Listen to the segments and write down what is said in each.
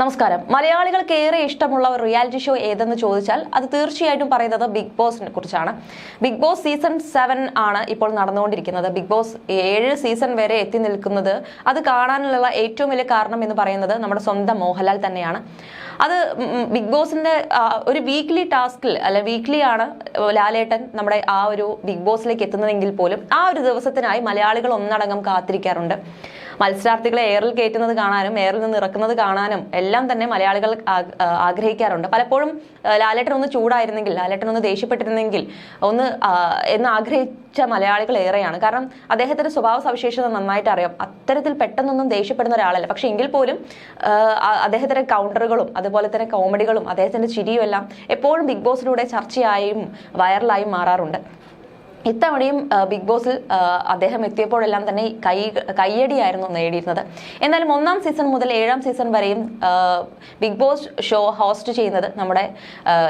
നമസ്കാരം. മലയാളികൾക്ക് ഏറെ ഇഷ്ടമുള്ള ഒരു റിയാലിറ്റി ഷോ ഏതെന്ന് ചോദിച്ചാൽ അത് തീർച്ചയായിട്ടും പറയുന്നത് ബിഗ് ബോസിനെ കുറിച്ചാണ്. ബിഗ് ബോസ് സീസൺ സെവൻ ആണ് ഇപ്പോൾ നടന്നുകൊണ്ടിരിക്കുന്നത്. ബിഗ് ബോസ് ഏഴ് സീസൺ വരെ എത്തി നിൽക്കുന്നത് അത് കാണാനുള്ള ഏറ്റവും വലിയ കാരണം എന്ന് പറയുന്നത് നമ്മുടെ സ്വന്തം മോഹൻലാൽ തന്നെയാണ്. അത് ബിഗ് ബോസിന്റെ ഒരു വീക്ക്ലി ടാസ്കിൽ അല്ല വീക്ക്ലി ആണ് ലാലേട്ടൻ നമ്മുടെ ആ ഒരു ബിഗ് ബോസിലേക്ക് എത്തുന്നതെങ്കിൽ പോലും ആ ഒരു ദിവസത്തിനായി മലയാളികൾ ഒന്നടങ്കം കാത്തിരിക്കാറുണ്ട്. മത്സരാർത്ഥികളെ എയറിൽ കയറ്റുന്നത് കാണാനും എയറിൽ നിന്ന് ഇറക്കുന്നത് കാണാനും എല്ലാം തന്നെ മലയാളികൾ ആഗ്രഹിക്കാറുണ്ട്. പലപ്പോഴും ലാലേട്ടൻ ഒന്ന് ചൂടായിരുന്നെങ്കിൽ ലാലേട്ടൻ ഒന്ന് ദേഷ്യപ്പെട്ടിരുന്നെങ്കിൽ ഒന്ന് എന്ന് ആഗ്രഹിച്ച മലയാളികൾ ഏറെയാണ്. കാരണം അദ്ദേഹത്തിന്റെ സ്വഭാവ സവിശേഷത നന്നായിട്ട് അറിയാം. അത്തരത്തിൽ പെട്ടെന്നൊന്നും ദേഷ്യപ്പെടുന്ന ഒരാളല്ല. പക്ഷെ എങ്കിൽ പോലും അദ്ദേഹത്തിന്റെ കൗണ്ടറുകളും അതുപോലെ തന്നെ കോമഡികളും അദ്ദേഹത്തിന്റെ ചിരിയും എല്ലാം എപ്പോഴും ബിഗ് ബോസിലൂടെ ചർച്ചയായും വൈറലായും മാറാറുണ്ട്. ഇത്തവണയും ബിഗ് ബോസിൽ അദ്ദേഹം എത്തിയപ്പോഴെല്ലാം തന്നെ കൈ കയ്യടിയായിരുന്നു നേടിയിരുന്നത്. എന്നാലും ഒന്നാം സീസൺ മുതൽ ഏഴാം സീസൺ വരെയും ബിഗ് ബോസ് ഷോ ഹോസ്റ്റ് ചെയ്യുന്നത് നമ്മുടെ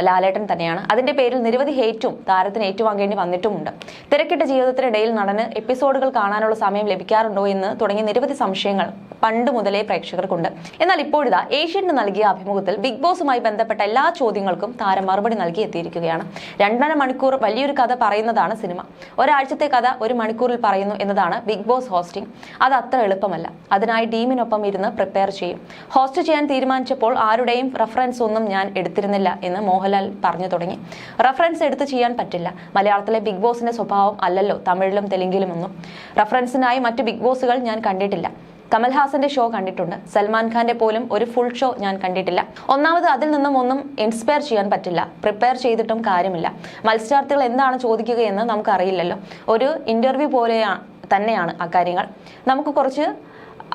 ലാലേട്ടൻ തന്നെയാണ്. അതിന്റെ പേരിൽ നിരവധി ഹേറ്റും താരത്തിന് ഏറ്റുവാങ്ങേണ്ടി വന്നിട്ടുമുണ്ട്. തിരക്കിട്ട ജീവിതത്തിനിടയിൽ നടന് എപ്പിസോഡുകൾ കാണാനുള്ള സമയം ലഭിക്കാറുണ്ടോ എന്ന് തുടങ്ങിയ നിരവധി സംശയങ്ങൾ പണ്ട് മുതലേ പ്രേക്ഷകർക്കുണ്ട്. എന്നാൽ ഇപ്പോഴിതാ ഏഷ്യന് നൽകിയ അഭിമുഖത്തിൽ ബിഗ് ബോസുമായി ബന്ധപ്പെട്ട എല്ലാ ചോദ്യങ്ങൾക്കും താരം മറുപടി നൽകി എത്തിയിരിക്കുകയാണ്. രണ്ടര മണിക്കൂർ വലിയൊരു കഥ പറയുന്നതാണ് സിനിമ ഒരാഴ്ചത്തെ കഥ ഒരു മണിക്കൂറിൽ പറയുന്നു എന്നതാണ് ബിഗ് ബോസ് ഹോസ്റ്റിംഗ്. അത് അത്ര എളുപ്പമല്ല. അതിനായി ടീമിനൊപ്പം ഇരുന്ന് പ്രിപ്പയർ ചെയ്യും. ഹോസ്റ്റ് ചെയ്യാൻ തീരുമാനിച്ചപ്പോൾ ആരുടെയും റെഫറൻസ് ഒന്നും ഞാൻ എടുത്തിരുന്നില്ല എന്ന് മോഹൻലാൽ പറഞ്ഞു തുടങ്ങി. റെഫറൻസ് എടുത്ത് ചെയ്യാൻ പറ്റില്ല. മലയാളത്തിലെ ബിഗ് ബോസിന്റെ സ്വഭാവം അല്ലല്ലോ തമിഴിലും തെലുങ്കിലും ഒന്നും. റെഫറൻസിനായി മറ്റ് ബിഗ് ബോസുകൾ ഞാൻ കണ്ടിട്ടില്ല. കമൽഹാസന്റെ ഷോ കണ്ടിട്ടുണ്ട്. സൽമാൻ ഖാന്റെ പോലും ഒരു ഫുൾ ഷോ ഞാൻ കണ്ടിട്ടില്ല. ഒന്നാമത് അതിൽ നിന്നും ഒന്നും ഇൻസ്പയർ ചെയ്യാൻ പറ്റില്ല. പ്രിപ്പയർ ചെയ്തിട്ടും കാര്യമില്ല. മത്സരാർത്ഥികൾ എന്താണ് ചോദിക്കുകയെന്ന് നമുക്കറിയില്ലല്ലോ. ഒരു ഇന്റർവ്യൂ പോലെയാണ് തന്നെയാണ് അക്കാര്യങ്ങൾ. നമുക്ക് കുറച്ച്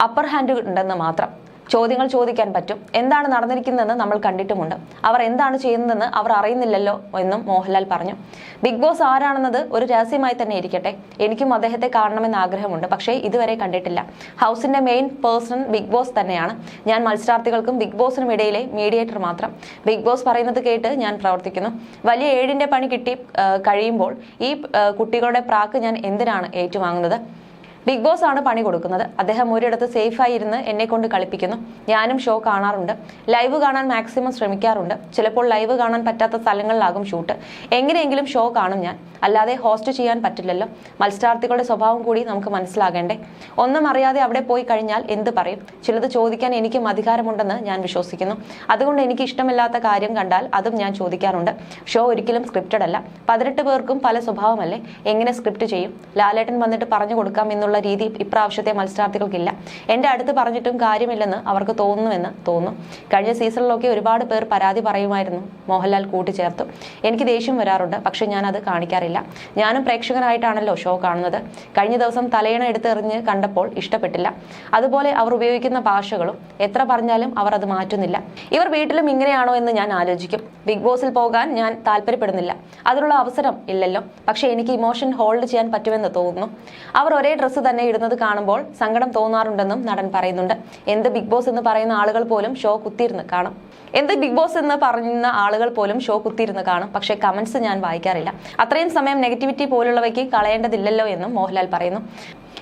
അപ്പർ ഹാൻഡ് ഉണ്ടെന്ന് മാത്രം. ചോദ്യങ്ങൾ ചോദിക്കാൻ പറ്റും. എന്താണ് നടന്നിരിക്കുന്നതെന്ന് നമ്മൾ കണ്ടിട്ടുമുണ്ട്. അവർ എന്താണ് ചെയ്യുന്നതെന്ന് അവർ അറിയുന്നില്ലല്ലോ എന്നും മോഹൻലാൽ പറഞ്ഞു. ബിഗ് ബോസ് ആരാണെന്നത് ഒരു രഹസ്യമായി തന്നെ ഇരിക്കട്ടെ. എനിക്കും അദ്ദേഹത്തെ കാണണമെന്ന് ആഗ്രഹമുണ്ട്. പക്ഷേ ഇതുവരെ കണ്ടിട്ടില്ല. ഹൗസിന്റെ മെയിൻ പേഴ്സൺ ബിഗ് ബോസ് തന്നെയാണ്. ഞാൻ മത്സരാർത്ഥികൾക്കും ബിഗ് ബോസിനും ഇടയിലെ മീഡിയേറ്റർ മാത്രം. ബിഗ് ബോസ് പറയുന്നത് കേട്ട് ഞാൻ പ്രവർത്തിക്കുന്നു. വലിയ ഏഴിന്റെ പണി കിട്ടി കഴിയുമ്പോൾ ഈ കുട്ടികളുടെ പ്രാക്ക് ഞാൻ എന്തിനാണ് ഏറ്റുവാങ്ങുന്നത്? ബിഗ് ബോസ് ആണ് പണി കൊടുക്കുന്നത്. അദ്ദേഹം ഒരിടത്ത് സേഫായി ഇരുന്ന് എന്നെ കൊണ്ട് കളിപ്പിക്കുന്നു. ഞാനും ഷോ കാണാറുണ്ട്. ലൈവ് കാണാൻ മാക്സിമം ശ്രമിക്കാറുണ്ട്. ചിലപ്പോൾ ലൈവ് കാണാൻ പറ്റാത്ത സ്ഥലങ്ങളിലാകും ഷൂട്ട് എങ്ങനെയെങ്കിലും ഷോ കാണും ഞാൻ. അല്ലാതെ ഹോസ്റ്റ് ചെയ്യാൻ പറ്റില്ലല്ലോ. മത്സരാർത്ഥികളുടെ സ്വഭാവം കൂടി നമുക്ക് മനസ്സിലാകേണ്ടേ. ഒന്നും അറിയാതെ അവിടെ പോയി കഴിഞ്ഞാൽ എന്ത് പറയും? ചിലത് ചോദിക്കാൻ എനിക്കും അധികാരമുണ്ടെന്ന് ഞാൻ വിശ്വസിക്കുന്നു. അതുകൊണ്ട് എനിക്ക് ഇഷ്ടമില്ലാത്ത കാര്യം കണ്ടാൽ അതും ഞാൻ ചോദിക്കാറുണ്ട്. ഷോ ഒരിക്കലും സ്ക്രിപ്റ്റഡ് അല്ല. പതിനെട്ട് പേർക്കും പല സ്വഭാവമല്ലേ? എങ്ങനെ സ്ക്രിപ്റ്റ് ചെയ്യും? ലാലേട്ടൻ വന്നിട്ട് പറഞ്ഞു കൊടുക്കാം എന്നുള്ള രീതി ഇപ്രാവശ്യത്തെ മത്സരാർത്ഥികൾക്കില്ല. എന്റെ അടുത്ത് പറഞ്ഞിട്ടും കാര്യമില്ലെന്ന് അവർക്ക് തോന്നുന്നുവെന്ന് തോന്നും. കഴിഞ്ഞ സീസണിലൊക്കെ ഒരുപാട് പേർ പരാതി പറയുമായിരുന്നു മോഹൻലാൽ കൂട്ടിച്ചേർത്തു. എനിക്ക് ദേഷ്യം വരാറുണ്ട് പക്ഷേ ഞാൻ അത് കാണിക്കാറില്ല. ഞാനും പ്രേക്ഷകനായിട്ടാണല്ലോ ഷോ കാണുന്നത്. കഴിഞ്ഞ ദിവസം തലയണ എടുത്തെറിഞ്ഞ് കണ്ടപ്പോൾ ഇഷ്ടപ്പെട്ടില്ല. അതുപോലെ അവർ ഉപയോഗിക്കുന്ന ഭാഷകളും എത്ര പറഞ്ഞാലും അവർ അത് മാറ്റുന്നില്ല. ഇവർ വീട്ടിലും ഇങ്ങനെയാണോ എന്ന് ഞാൻ ആലോചിക്കും. ബിഗ് ബോസിൽ പോകാൻ ഞാൻ താല്പര്യപ്പെടുന്നില്ല. അതിനുള്ള അവസരം ഇല്ലല്ലോ. പക്ഷേ എനിക്ക് ഇമോഷൻ ഹോൾഡ് ചെയ്യാൻ പറ്റുമെന്ന് തോന്നുന്നു. അവർ ഒരേ ഡ്രസ്സ് തന്നെ ഇടുന്നത് കാണുമ്പോൾ സങ്കടം തോന്നാറുണ്ടെന്നും നടൻ പറയുന്നുണ്ട്. എന്ത് ബിഗ് ബോസ് എന്ന് പറയുന്ന ആളുകൾ പോലും ഷോ കുത്തിയിരുന്ന് കാണും. എന്ത് ബിഗ് ബോസ് എന്ന് പറയുന്ന ആളുകൾ പോലും ഷോ കുത്തിയിരുന്ന് കാണും. പക്ഷേ കമന്റ്സ് ഞാൻ വായിക്കാറില്ല. അത്രയും സമയം നെഗറ്റിവിറ്റി പോലുള്ളവയ്ക്ക് കളയേണ്ടതില്ലല്ലോ എന്നും മോഹൻലാൽ പറയുന്നു.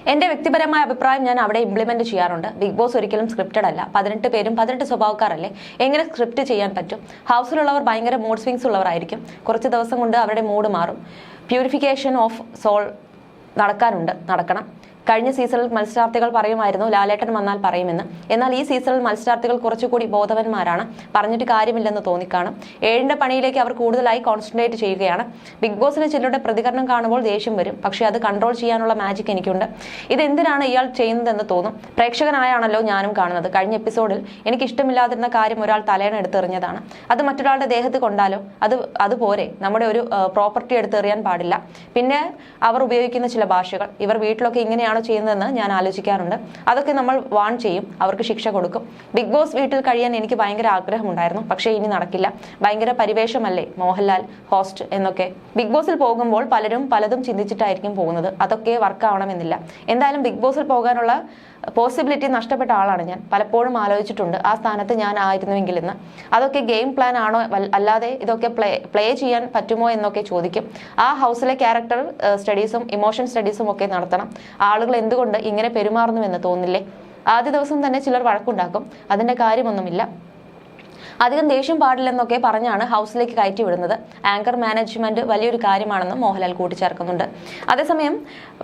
എന്റെ വ്യക്തിപരമായ അഭിപ്രായം ഞാൻ അവിടെ ഇംപ്ലിമെന്റ് ചെയ്യാറുണ്ട്. ബിഗ് ബോസ് ഒരിക്കലും സ്ക്രിപ്റ്റഡ് അല്ല. പതിനെട്ട് പേരും പതിനെട്ട് സ്വഭാവക്കാരല്ലേ? എങ്ങനെ സ്ക്രിപ്റ്റ് ചെയ്യാൻ പറ്റും? ഹൗസിലുള്ളവർ ഭയങ്കര മൂഡ് സ്വിങ്സ് ഉള്ളവരായിരിക്കും. കുറച്ച് ദിവസം കൊണ്ട് അവരുടെ മൂഡ് മാറും. പ്യൂരിഫിക്കേഷൻ ഓഫ് സോൾ നടക്കാനുണ്ട്. നടക്കണം. കഴിഞ്ഞ സീസണിൽ മത്സരാർത്ഥികൾ പറയുമായിരുന്നു ലാലേട്ടൻ വന്നാൽ പറയുമെന്ന്. എന്നാൽ ഈ സീസണിൽ മത്സരാർത്ഥികൾ കുറച്ചുകൂടി ബോധവന്മാരാണ്. പറഞ്ഞിട്ട് കാര്യമില്ലെന്ന് തോന്നിക്കാണും. ഏഴിന്റെ പണിയിലേക്ക് അവർ കൂടുതലായി കോൺസെൻട്രേറ്റ് ചെയ്യുകയാണ്. ബിഗ് ബോസിന് ചിലരുടെ പ്രതികരണം കാണുമ്പോൾ ദേഷ്യം വരും. പക്ഷേ അത് കൺട്രോൾ ചെയ്യാനുള്ള മാജിക് എനിക്കുണ്ട്. ഇതെന്തിനാണ് ഇയാൾ ചെയ്യുന്നതെന്ന് തോന്നും. പ്രേക്ഷകനായാണല്ലോ ഞാനും കാണുന്നത്. കഴിഞ്ഞ എപ്പിസോഡിൽ എനിക്ക് ഇഷ്ടമില്ലാതിരുന്ന കാര്യം ഒരാൾ തലേണ എടുത്തെറിഞ്ഞതാണ് അത് മറ്റൊരാളുടെ ദേഹത്ത് കൊണ്ടാലോ? അത് അതുപോരെ നമ്മുടെ ഒരു പ്രോപ്പർട്ടി എടുത്തെറിയാൻ പാടില്ല. പിന്നെ അവർ ഉപയോഗിക്കുന്ന ചില ഭാഷകൾ. ഇവർ വീട്ടിലൊക്കെ ഇങ്ങനെയാണോ ചെയ്യുന്നതെന്ന് ഞാൻ ആലോചിക്കാറുണ്ട്. അതൊക്കെ നമ്മൾ വാൺ ചെയ്യും അവർക്ക് ശിക്ഷ കൊടുക്കും. ബിഗ് ബോസ് വീട്ടിൽ കഴിയാൻ എനിക്ക് ഭയങ്കര ആഗ്രഹമുണ്ടായിരുന്നു പക്ഷേ ഇനി നടക്കില്ല. ഭയങ്കര പരിവേഷമല്ലേ മോഹൻലാൽ ഹോസ്റ്റ് എന്നൊക്കെ. ബിഗ് ബോസിൽ പോകുമ്പോൾ പലരും പലതും ചിന്തിച്ചിട്ടായിരിക്കും പോകുന്നത്. അതൊക്കെ വർക്ക് ആവണമെന്നില്ല. എന്തായാലും ബിഗ് ബോസിൽ പോകാനുള്ള പോസിബിലിറ്റി നഷ്ടപ്പെട്ട ആളാണ് ഞാൻ. പലപ്പോഴും ആലോചിച്ചിട്ടുണ്ട് ആ സ്ഥാനത്ത് ഞാൻ ആയിരുന്നുവെങ്കിൽ എന്ന്. അതൊക്കെ ഗെയിം പ്ലാൻ ആണോ അല്ലാതെ ഇതൊക്കെ പ്ലേ പ്ലേ ചെയ്യാൻ പറ്റുമോ എന്നൊക്കെ ചോദിക്കും. ആ ഹൗസിലെ ക്യാരക്ടർ സ്റ്റഡീസും ഇമോഷൻ സ്റ്റഡീസും ഒക്കെ നടത്തണം. ആളുകൾ എന്തുകൊണ്ട് ഇങ്ങനെ പെരുമാറുന്നുവെന്ന് തോന്നില്ലേ? ആദ്യ ദിവസം തന്നെ ചിലർ വഴക്കുണ്ടാക്കും. അതിന്റെ കാര്യമൊന്നുമില്ല. അധികം ദേഷ്യം പാടില്ലെന്നൊക്കെ പറഞ്ഞാണ് ഹൗസിലേക്ക് കയറ്റി വിടുന്നത്. ആങ്കർ മാനേജ്മെന്റ് വലിയൊരു കാര്യമാണെന്നും മോഹൻലാൽ കൂട്ടിച്ചേർക്കുന്നുണ്ട്. അതേസമയം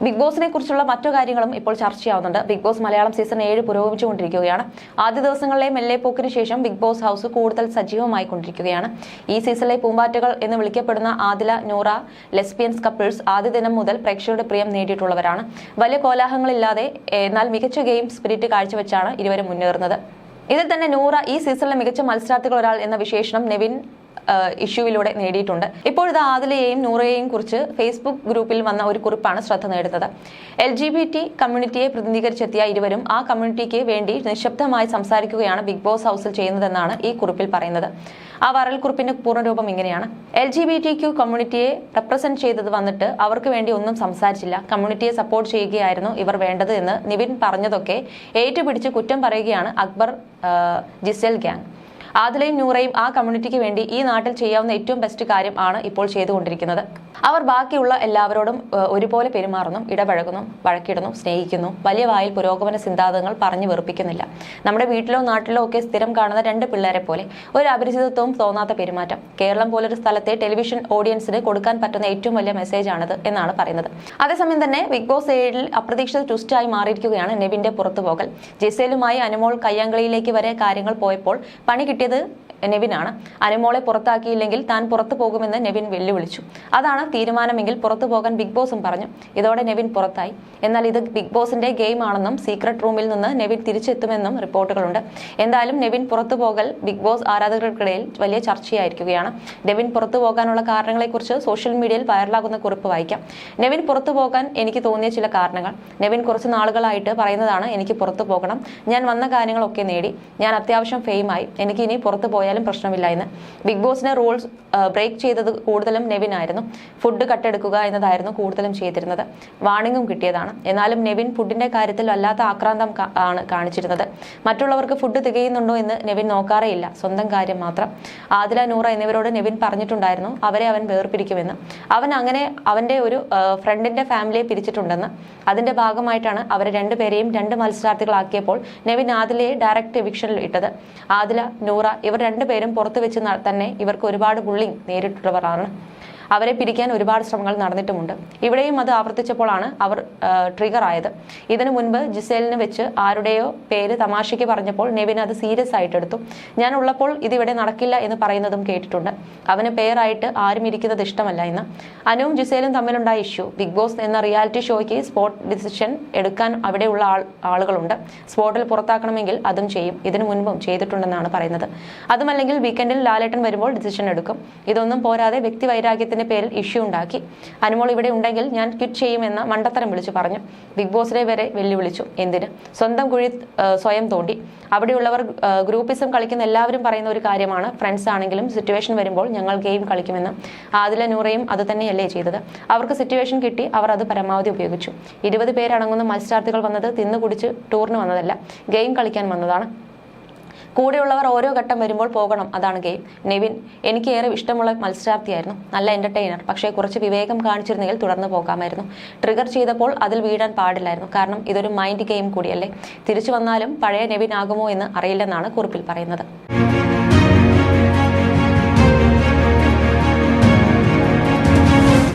ബിഗ് ബോസിനെ കുറിച്ചുള്ള മറ്റു കാര്യങ്ങളും ഇപ്പോൾ ചർച്ചയാവുന്നുണ്ട് ബിഗ് ബോസ് മലയാളം സീസൺ ഏഴ് പുരോഗമിച്ചുകൊണ്ടിരിക്കുകയാണ്. ആദ്യ ദിവസങ്ങളിലെ മെല്ലെപ്പോക്കിന് ശേഷം ബിഗ് ബോസ് ഹൗസ് കൂടുതൽ സജീവമായി കൊണ്ടിരിക്കുകയാണ് ഈ സീസണിലെ പൂമ്പാറ്റകൾ എന്ന് വിളിക്കപ്പെടുന്ന ആദില നൂറ ലെസ്ബിയൻസ് കപ്പിൾസ് ആദ്യ ദിനം മുതൽ പ്രേക്ഷകരുടെ പ്രിയം നേടിയിട്ടുള്ളവരാണ്. വലിയ കോലാഹലങ്ങളില്ലാതെ എന്നാൽ മികച്ച ഗെയിം സ്പിരിറ്റ് കാഴ്ചവെച്ചാണ് ഇരുവരും മുന്നേറുന്നത്. ഇതിൽ തന്നെ നൂറ ഈ സീസണിലെ മികച്ച മത്സരാർത്ഥികൾ ഒരാൾ എന്ന വിശേഷണം നെവിൻ ഇഷ്യൂവിലൂടെ നേടിയിട്ടുണ്ട്. ഇപ്പോഴത്തെ ആദിലയെയും നൂറയെയും കുറിച്ച് ഫേസ്ബുക്ക് ഗ്രൂപ്പിൽ വന്ന ഒരു കുറിപ്പാണ് ശ്രദ്ധ നേടുന്നത്. എൽ ജി ബി ടി കമ്മ്യൂണിറ്റിയെ പ്രതിനിധീകരിച്ചെത്തിയ ഇരുവരും ആ കമ്മ്യൂണിറ്റിക്ക് വേണ്ടി നിശബ്ദമായി സംസാരിക്കുകയാണ് ബിഗ് ബോസ് ഹൗസിൽ ചെയ്യുന്നതെന്നാണ് ഈ കുറിപ്പിൽ പറയുന്നത്. ആ വരൽ കുറിപ്പിന്റെ പൂർണരൂപം ഇങ്ങനെയാണ്. L G B T Q കമ്മ്യൂണിറ്റിയെ represent ചെയ്തത് വന്നിട്ട് അവർക്ക് വേണ്ടി ഒന്നും സംസാരിച്ചില്ല. കമ്മ്യൂണിറ്റിയെ സപ്പോർട്ട് ചെയ്യുകയായിരുന്നു ഇവർ വേണ്ടത് എന്ന് നിവിൻ പറഞ്ഞതൊക്കെ ഏറ്റുപിടിച്ച് കുറ്റം പറയുകയാണ് അക്ബർ ജിസെൽ ഗ്യാങ്. ആദിലയും നൂറയും ആ കമ്മ്യൂണിറ്റിക്ക് വേണ്ടി ഈ നാട്ടിൽ ചെയ്യാവുന്ന ഏറ്റവും ബെസ്റ്റ് കാര്യം ആണ് ഇപ്പോൾ ചെയ്തുകൊണ്ടിരിക്കുന്നത്. അവർ ബാക്കിയുള്ള എല്ലാവരോടും ഒരുപോലെ പെരുമാറുന്നു ഇടപഴകുന്നു വഴക്കിടുന്നു സ്നേഹിക്കുന്നു. വലിയ വായിൽ പുരോഗമന സിദ്ധാന്തങ്ങൾ പറഞ്ഞു വെറുപ്പിക്കുന്നില്ല. നമ്മുടെ വീട്ടിലോ നാട്ടിലോ ഒക്കെ സ്ഥിരം കാണുന്ന രണ്ട് പിള്ളേരെ പോലെ ഒരു അപരിചിതത്വവും തോന്നാത്ത പെരുമാറ്റം. കേരളം പോലൊരു സ്ഥലത്തെ ടെലിവിഷൻ ഓഡിയൻസിന് കൊടുക്കാൻ പറ്റുന്ന ഏറ്റവും വലിയ മെസ്സേജാണിത് എന്നാണ് പറയുന്നത്. അതേസമയം തന്നെ ബിഗ് ബോസ് ഏഴിൽ അപ്രതീക്ഷിത ട്വിസ്റ്റായി മാറിയിരിക്കുകയാണ് നെവിന്റെ പുറത്തുപോകൽ. ജിസേലുമായി അനുമോൾ കയ്യാങ്കളിയിലേക്ക് വരെ കാര്യങ്ങൾ പോയപ്പോൾ പണി കിട്ടിയത്? നെവിനാണ്. അനുമോളെ പുറത്താക്കിയില്ലെങ്കിൽ താൻ പുറത്തു പോകുമെന്ന് നെവിൻ വെല്ലുവിളിച്ചു. അതാണ് തീരുമാനമെങ്കിൽ പുറത്തു പോകാൻ ബിഗ് ബോസും പറഞ്ഞു ഇതോടെ നെവിൻ പുറത്തായി. എന്നാൽ ഇത് ബിഗ് ബോസിന്റെ ഗെയിം ആണെന്നും സീക്രട്ട് റൂമിൽ നിന്ന് നെവിൻ തിരിച്ചെത്തുമെന്നും റിപ്പോർട്ടുകളുണ്ട്. എന്തായാലും നെവിൻ പുറത്തു പോകൽ ബിഗ് ബോസ് ആരാധകർക്കിടയിൽ വലിയ ചർച്ചയായിരിക്കുകയാണ്. നെവിൻ പുറത്തു പോകാനുള്ള കാരണങ്ങളെക്കുറിച്ച് സോഷ്യൽ മീഡിയയിൽ വൈറലാകുന്ന കുറിപ്പ് വായിക്കാം. നെവിൻ പുറത്തു പോകാൻ എനിക്ക് തോന്നിയ ചില കാരണങ്ങൾ. നെവിൻ കുറച്ച് നാളുകളായിട്ട് പറയുന്നതാണ് എനിക്ക് പുറത്തു പോകണം. ഞാൻ വന്ന കാര്യങ്ങളൊക്കെ നേടി. ഞാൻ അത്യാവശ്യം ഫെയിമായി എനിക്ക് ഇനി പുറത്തു പോയാലും പ്രശ്നമില്ല എന്ന്. ബിഗ് ബോസിന്റെ റൂൾസ് ബ്രേക്ക് ചെയ്തത് കൂടുതലും നെവിൻ ആയിരുന്നു. ഫുഡ് കട്ടെടുക്കുക എന്നതായിരുന്നു കൂടുതലും ചെയ്തിരുന്നത്. വാണിംഗും കിട്ടിയതാണ്. എന്നാലും നെവിൻ ഫുഡിന്റെ കാര്യത്തിൽ വല്ലാത്ത ആക്രാന്തം ആണ് കാണിച്ചിരുന്നത്. മറ്റുള്ളവർക്ക് ഫുഡ് തികയുന്നുണ്ടോ എന്ന് നെവിൻ നോക്കാറേയില്ല സ്വന്തം കാര്യം മാത്രം. ആദില നൂറ എന്നിവരോട് നെവിൻ പറഞ്ഞിട്ടുണ്ടായിരുന്നു അവരെ അവൻ വേർപിരിക്കുമെന്ന്. അവൻ അങ്ങനെ അവന്റെ ഒരു ഫ്രണ്ടിന്റെ ഫാമിലിയെ പിരിച്ചിട്ടുണ്ടെന്ന്. അതിന്റെ ഭാഗമായിട്ടാണ് അവരെ രണ്ടുപേരെയും രണ്ട് മത്സരാർത്ഥികളാക്കിയപ്പോൾ നെവിൻ ആദിലയെ ഡയറക്റ്റ് എവിക്ഷനിൽ ഇട്ടത്. ആദില നൂറ ഇവർ രണ്ടുപേരും പുറത്തു വെച്ച് തന്നെ ഇവർക്ക് ഒരുപാട് ബുള്ളിങ് നേരിട്ടുള്ളവരാണ്. അവരെ പിരിക്കാൻ ഒരുപാട് ശ്രമങ്ങൾ നടന്നിട്ടുമുണ്ട്. ഇവിടെയും അത് ആവർത്തിച്ചപ്പോഴാണ് അവർ ട്രിഗർ ആയത്. ഇതിനു മുൻപ് ജിസേലിന് വെച്ച് ആരുടെയോ പേര് തമാശയ്ക്ക് പറഞ്ഞപ്പോൾ നെവിൻ അത് സീരിയസ് ആയിട്ട് എടുത്തു. ഞാൻ ഉള്ളപ്പോൾ ഇതിവിടെ നടക്കില്ല എന്ന് പറയുന്നതും കേട്ടിട്ടുണ്ട്. അവന് പേരായിട്ട് ആരും ഇരിക്കുന്നത് ഇഷ്ടമല്ല എന്ന്. അനുവും ജിസേലും തമ്മിലുണ്ടായ ഇഷ്യൂ ബിഗ് ബോസ് എന്ന റിയാലിറ്റി ഷോയ്ക്ക് സ്പോട്ട് ഡിസിഷൻ എടുക്കാൻ അവിടെയുള്ള ആൾ ആളുകളുണ്ട്. സ്പോട്ടിൽ പുറത്താക്കണമെങ്കിൽ അതും ചെയ്യും. ഇതിനു മുൻപും ചെയ്തിട്ടുണ്ടെന്നാണ് പറയുന്നത്. അതുമല്ലെങ്കിൽ വീക്കെൻഡിൽ ലാലേട്ടൻ വരുമ്പോൾ ഡിസിഷൻ എടുക്കും. ഇതൊന്നും പോരാതെ വ്യക്തി വൈരാഗ്യത്തിന്റെ പേരിൽ ഇഷ്യൂ ഉണ്ടാക്കി. അനുമോൾ ഇവിടെ ഉണ്ടെങ്കിൽ ഞാൻ ക്വിറ്റ് ചെയ്യുമെന്ന് മണ്ടത്തരം വിളിച്ചു പറഞ്ഞു. ബിഗ് ബോസിനെ വരെ വെല്ലുവിളിച്ചു. എന്തിന്? സ്വന്തം കുഴി സ്വയം തോണ്ടി. അവിടെയുള്ളവർ ഗ്രൂപ്പിസം കളിക്കുന്ന എല്ലാവരും പറയുന്ന ഒരു കാര്യമാണ്. ഫ്രണ്ട്സ് ആണെങ്കിലും സിറ്റുവേഷൻ വരുമ്പോൾ ഞങ്ങൾ ഗെയിം കളിക്കുമെന്ന്. ആദില നൂറയും അത് തന്നെയല്ലേ ചെയ്തത്. അവർക്ക് സിറ്റുവേഷൻ കിട്ടി അവർ അത് പരമാവധി ഉപയോഗിച്ചു. ഇരുപത് പേരടങ്ങുന്ന മത്സരാർത്ഥികൾ വന്നത് തിന്നു കുടിച്ച് ടൂറിന് വന്നതല്ല ഗെയിം കളിക്കാൻ വന്നതാണ്. കൂടെയുള്ളവർ ഓരോ ഘട്ടം വരുമ്പോൾ പോകണം അതാണ് ഗെയിം. നെവിൻ എനിക്ക് ഏറെ ഇഷ്ടമുള്ള മത്സരാർത്ഥിയായിരുന്നു. നല്ല എന്റർടൈനർ പക്ഷേ കുറച്ച് വിവേകം കാണിച്ചിരുന്നെങ്കിൽ തുടർന്ന് പോകാമായിരുന്നു. ട്രിഗർ ചെയ്തപ്പോൾ അതിൽ വീഴാൻ പാടില്ലായിരുന്നു. കാരണം ഇതൊരു മൈൻഡ് ഗെയിം കൂടിയല്ലേ. തിരിച്ചു വന്നാലും പഴയ നെവിൻ ആകുമോ എന്ന് അറിയില്ലെന്നാണ് കുറിപ്പിൽ പറയുന്നത്.